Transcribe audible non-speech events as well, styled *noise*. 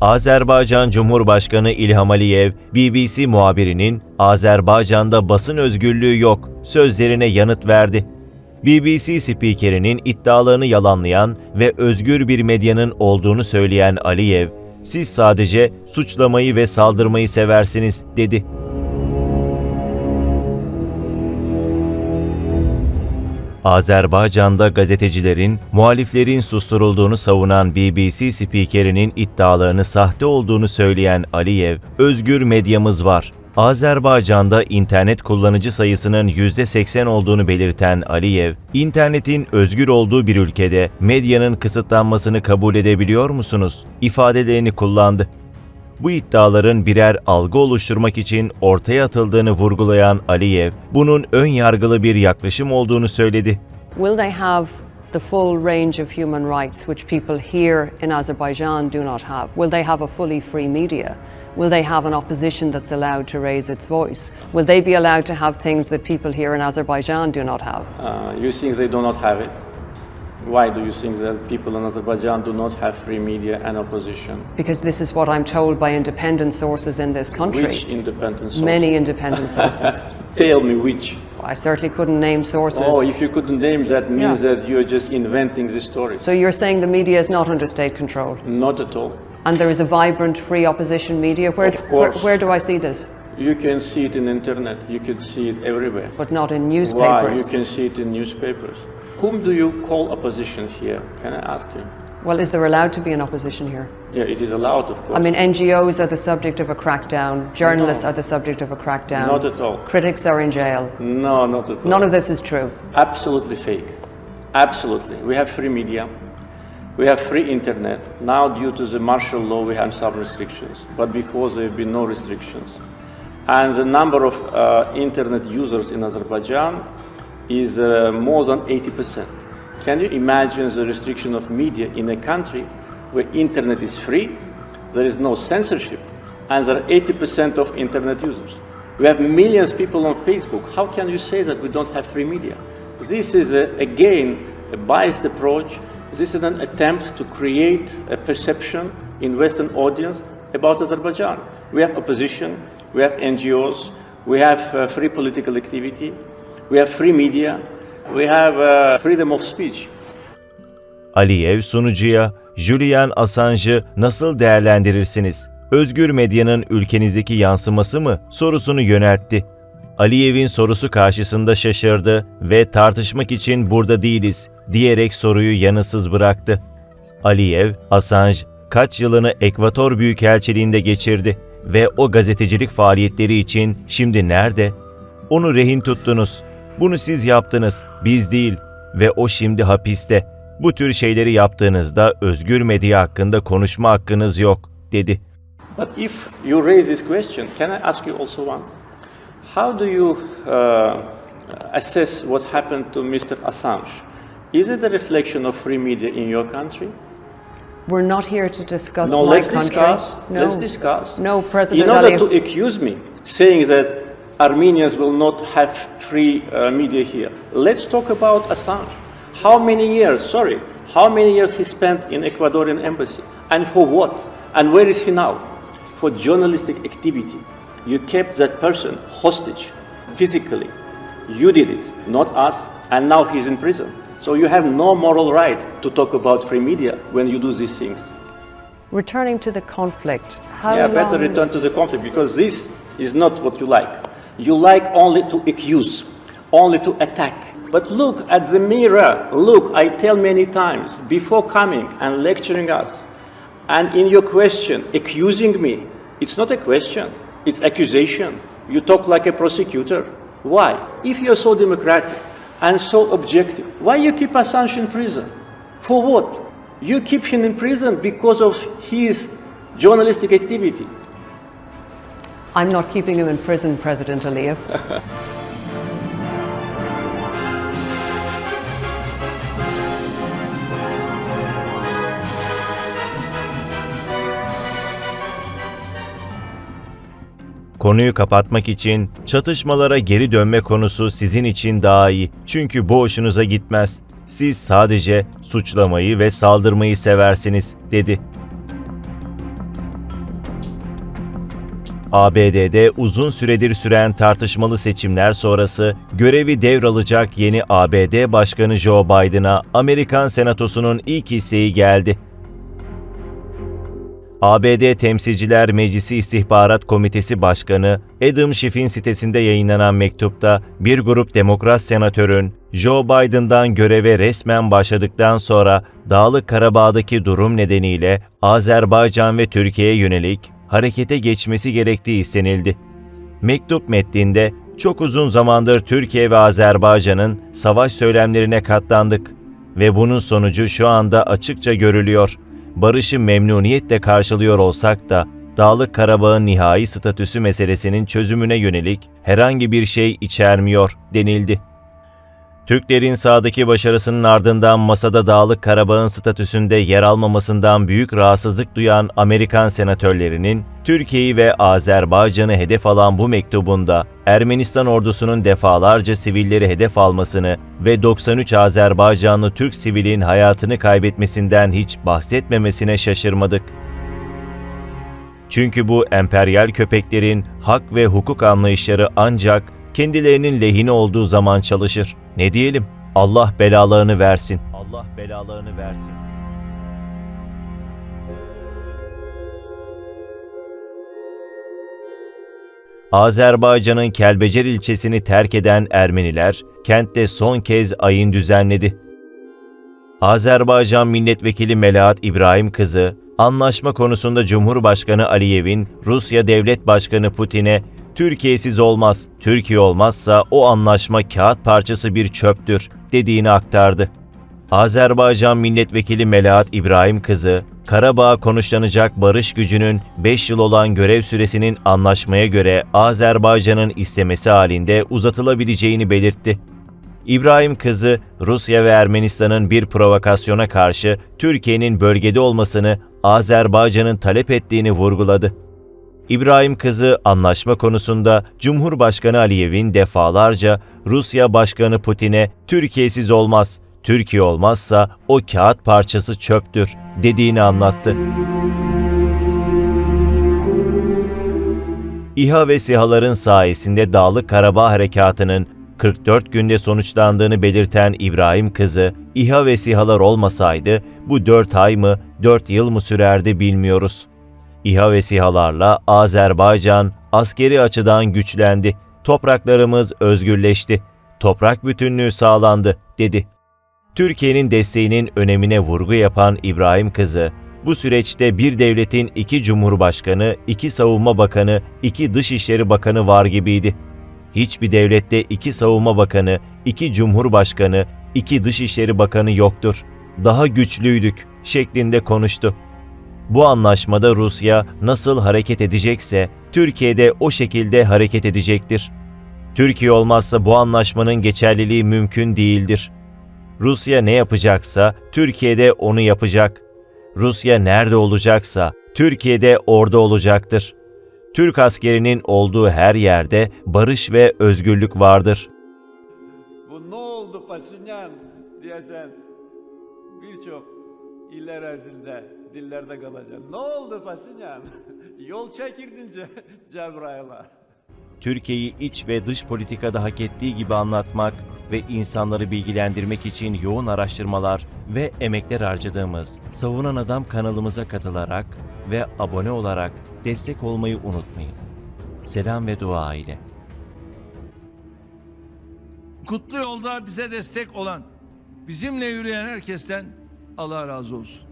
Azerbaycan Cumhurbaşkanı İlham Aliyev, BBC muhabirinin Azerbaycan'da basın özgürlüğü yok sözlerine yanıt verdi. BBC spikerinin iddialarını yalanlayan ve özgür bir medyanın olduğunu söyleyen Aliyev, siz sadece suçlamayı ve saldırmayı seversiniz dedi. Azerbaycan'da gazetecilerin, muhaliflerin susturulduğunu savunan BBC spikerinin iddialarını sahte olduğunu söyleyen Aliyev, özgür medyamız var. Azerbaycan'da internet kullanıcı sayısının %80 olduğunu belirten Aliyev, internetin özgür olduğu bir ülkede medyanın kısıtlanmasını kabul edebiliyor musunuz? ifadelerini kullandı. Bu iddiaların birer algı oluşturmak için ortaya atıldığını vurgulayan Aliyev, bunun ön yargılı bir yaklaşım olduğunu söyledi. Will they have the full range of human rights which people here in Azerbaijan do not have? Will they have a fully free media? Will they have an opposition that's allowed to raise its voice? Will they be allowed to have things that people here in Azerbaijan do not have? Uh, you think they do not have it? Why do you think that people in Azerbaijan do not have free media and opposition? Because this is what I'm told by independent sources in this country. Which independent source? Many independent sources. *laughs* Tell me which. I certainly couldn't name sources. Oh, if you couldn't name, that means Yeah. that you're just inventing the stories. so you're saying the media is not under state control? Not at all. And there is a vibrant, free opposition media? Where, Of course. where do I see this? You can see it in internet. You can see it everywhere. But not in newspapers. Why? You can see it in newspapers. Whom do you call opposition here? Can I ask you? Well, is there allowed to be an opposition here? Yeah, it is allowed, of course. I mean, NGOs are the subject of a crackdown, journalists are the subject of a crackdown. Not at all. Critics are in jail. no, not at all. None of this is true. Absolutely fake. Absolutely. We have free media. We have free internet. Now, due to the martial law, we have some restrictions. But before, there have been no restrictions. And the number of uh, internet users in Azerbaijan is uh, more than 80%. Can you imagine the restriction of media in a country where internet is free, there is no censorship, and there are 80% of internet users? We have millions of people on Facebook. How can you say that we don't have free media? This is, a, again, a biased approach. This is an attempt to create a perception in Western audience about Azerbaijan. We have opposition, we have NGOs, we have uh, free political activity, we have free media, we have uh, freedom of speech. Aliyev sunucuya Julian Assange'ı nasıl değerlendirirsiniz? Özgür medyanın ülkenizdeki yansıması mı? sorusunu yöneltti. Aliyev'in sorusu karşısında şaşırdı ve tartışmak için burada değiliz diyerek soruyu yanıtsız bıraktı. Aliyev, Assange kaç yılını Ekvator Büyükelçiliğinde geçirdi ve o gazetecilik faaliyetleri için şimdi nerede? Onu rehin tuttunuz. Bunu siz yaptınız, biz değil ve o şimdi hapiste. Bu tür şeyleri yaptığınızda özgür medya hakkında konuşma hakkınız yok, dedi. But if you raise this question, can I ask you also one? How do you uh, assess what happened to Mr. Assange? Is it a reflection of free media in your country? We're not here to discuss No, my let's country. discuss. No. Let's discuss. No, President In order Aliyev. to accuse me, saying that Armenians will not have free uh, media here, let's talk about Assange. How many years? Sorry, how many years he spent in Ecuadorian embassy, and for what? And where is he now? For journalistic activity. You kept that person hostage, physically. You did it, not us, and now he's in prison. So you have no moral right to talk about free media when you do these things. Returning to the conflict, how Yeah, long... better return to the conflict because this is not what you like. You like only to accuse, only to attack. But look at the mirror. Look, I tell many times before coming and lecturing us, and in your question, accusing me, it's not a question, it's accusation. You talk like a prosecutor. Why? If you're so democratic and so objective, why you keep Assange in prison? For what? You keep him in prison because of his journalistic activity. I'm not keeping him in prison, President Aliyev. Konuyu kapatmak için çatışmalara geri dönme konusu sizin için daha iyi. Çünkü bu hoşunuza gitmez. Siz sadece suçlamayı ve saldırmayı seversiniz, dedi. ABD'de uzun süredir süren tartışmalı seçimler sonrası görevi devralacak yeni ABD Başkanı Joe Biden'a Amerikan Senatosu'nun ilk isteği geldi. ABD Temsilciler Meclisi İstihbarat Komitesi Başkanı Adam Schiff'in sitesinde yayınlanan mektupta bir grup demokrat senatörün Joe Biden'dan göreve resmen başladıktan sonra Dağlık Karabağ'daki durum nedeniyle Azerbaycan ve Türkiye'ye yönelik harekete geçmesi gerektiği istenildi. Mektup metninde çok uzun zamandır Türkiye ve Azerbaycan'ın savaş söylemlerine katlandık ve bunun sonucu şu anda açıkça görülüyor. Barışı memnuniyetle karşılıyor olsak da Dağlık Karabağ'ın nihai statüsü meselesinin çözümüne yönelik herhangi bir şey içermiyor denildi. Türklerin sahadaki başarısının ardından masada Dağlık Karabağ'ın statüsünde yer almamasından büyük rahatsızlık duyan Amerikan senatörlerinin Türkiye'yi ve Azerbaycan'ı hedef alan bu mektubunda Ermenistan ordusunun defalarca sivilleri hedef almasını ve 93 Azerbaycanlı Türk sivilin hayatını kaybetmesinden hiç bahsetmemesine şaşırmadık. Çünkü bu emperyal köpeklerin hak ve hukuk anlayışları ancak kendilerinin lehine olduğu zaman çalışır. Ne diyelim? Allah belalarını versin. Allah belalarını versin. Azerbaycan'ın Kelbecer ilçesini terk eden Ermeniler kentte son kez ayin düzenledi. Azerbaycan Milletvekili Melahat İbrahim kızı, anlaşma konusunda Cumhurbaşkanı Aliyev'in Rusya Devlet Başkanı Putin'e Türkiye'siz olmaz, Türkiye olmazsa o anlaşma kağıt parçası bir çöptür dediğini aktardı. Azerbaycan Milletvekili Melahat İbrahim kızı, Karabağ konuşlanacak barış gücünün 5 yıl olan görev süresinin anlaşmaya göre Azerbaycan'ın istemesi halinde uzatılabileceğini belirtti. İbrahim kızı Rusya ve Ermenistan'ın bir provokasyona karşı Türkiye'nin bölgede olmasını Azerbaycan'ın talep ettiğini vurguladı. İbrahim kızı anlaşma konusunda Cumhurbaşkanı Aliyev'in defalarca Rusya Başkanı Putin'e Türkiye'siz olmaz, Türkiye olmazsa o kağıt parçası çöptür dediğini anlattı. İHA ve SİHA'ların sayesinde Dağlık Karabağ Harekatı'nın 44 günde sonuçlandığını belirten İbrahim Kızı, İHA ve SİHA'lar olmasaydı bu 4 ay mı, 4 yıl mı sürerdi bilmiyoruz. İHA ve SİHA'larla Azerbaycan askeri açıdan güçlendi, topraklarımız özgürleşti, toprak bütünlüğü sağlandı, dedi. Türkiye'nin desteğinin önemine vurgu yapan İbrahim Kızı, bu süreçte bir devletin iki cumhurbaşkanı, iki savunma bakanı, iki dışişleri bakanı var gibiydi. Hiçbir devlette iki savunma bakanı, iki cumhurbaşkanı, iki dışişleri bakanı yoktur. Daha güçlüydük şeklinde konuştu. Bu anlaşmada Rusya nasıl hareket edecekse Türkiye de o şekilde hareket edecektir. Türkiye olmazsa bu anlaşmanın geçerliliği mümkün değildir. Rusya ne yapacaksa Türkiye de onu yapacak. Rusya nerede olacaksa Türkiye de orada olacaktır. Türk askerinin olduğu her yerde barış ve özgürlük vardır. Bu ne oldu Paşinyan diyesen birçok iller erzinde dillerde kalacak. Ne oldu Paşinyan? *laughs* Yol çekirdin Ce- Cebrail'a. Türkiye'yi iç ve dış politikada hak ettiği gibi anlatmak ve insanları bilgilendirmek için yoğun araştırmalar ve emekler harcadığımız Savunan Adam kanalımıza katılarak ve abone olarak destek olmayı unutmayın. Selam ve dua ile. Kutlu yolda bize destek olan, bizimle yürüyen herkesten Allah razı olsun.